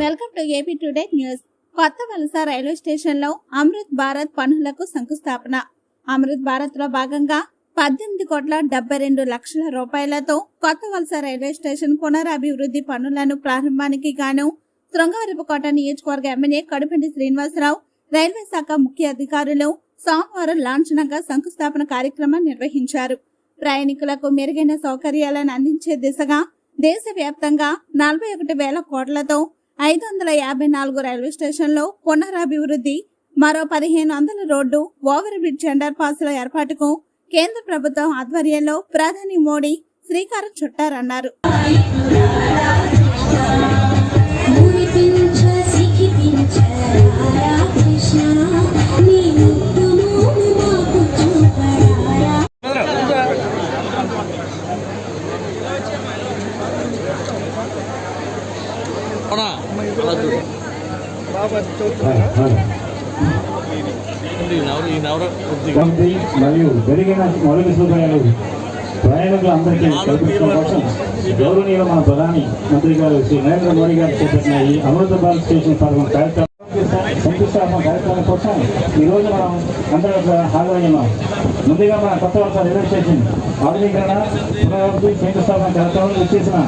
Welcome to AP today news. కొత్త వలస railway స్టేషన్లో అమృత్ భారత్ పనులకు శంకుస్థాపన. అమృత్ భారత్లో భాగంగా పద్దెనిమిది కోట్ల డెబ్బై రెండు లక్షల రూపాయలతో కొత్త వలస రైల్వే స్టేషన్ పునరాభివృద్ధి పనులను ప్రారంభానికి గాను శృంగవరపుకోట నియోజకవర్గ ఎమ్మెల్యే కడుపెండి శ్రీనివాసరావు రైల్వే శాఖ ముఖ్య అధికారులు సోమవారం లాంఛనంగా శంకుస్థాపన కార్యక్రమం నిర్వహించారు. ప్రయాణికులకు మెరుగైన సౌకర్యాలను అందించే దిశగా దేశవ్యాప్తంగా నలభై ఒకటి వేల కోట్లతో ఐదు వందల యాభై నాలుగు రైల్వే స్టేషన్లో పునరభివృద్ధి మరో పదిహేను వందల రోడ్డు ఓవర్ బ్రిడ్జ్ అండర్ పాస్ల ఏర్పాటుకు కేంద్ర ప్రభుత్వం ఆధ్వర్యంలో ప్రధాని మోడీ శ్రీకారం చుట్టారన్నారు. మరియు పెరిగిన మౌలిక సదుపాయాలు ప్రయాణికులందరికీ కల్పించడం కోసం గౌరవనీయులు మన ప్రధాని మంత్రి గారు శ్రీ నరేంద్ర మోడీ గారు చేపట్టిన ఈ అమృత భారత్ స్టేషన్ పథకం కార్యక్రమం శంకుస్థాపన కార్యక్రమం కోసం ఈ రోజు మనం అందరూ హాజరయ్యాం. ముందుగా మన కొత్త రైల్వే స్టేషన్ ఆధునీకరణ పునరావృత్తి శంకుస్థాపన కార్యక్రమం ఇచ్చేసిన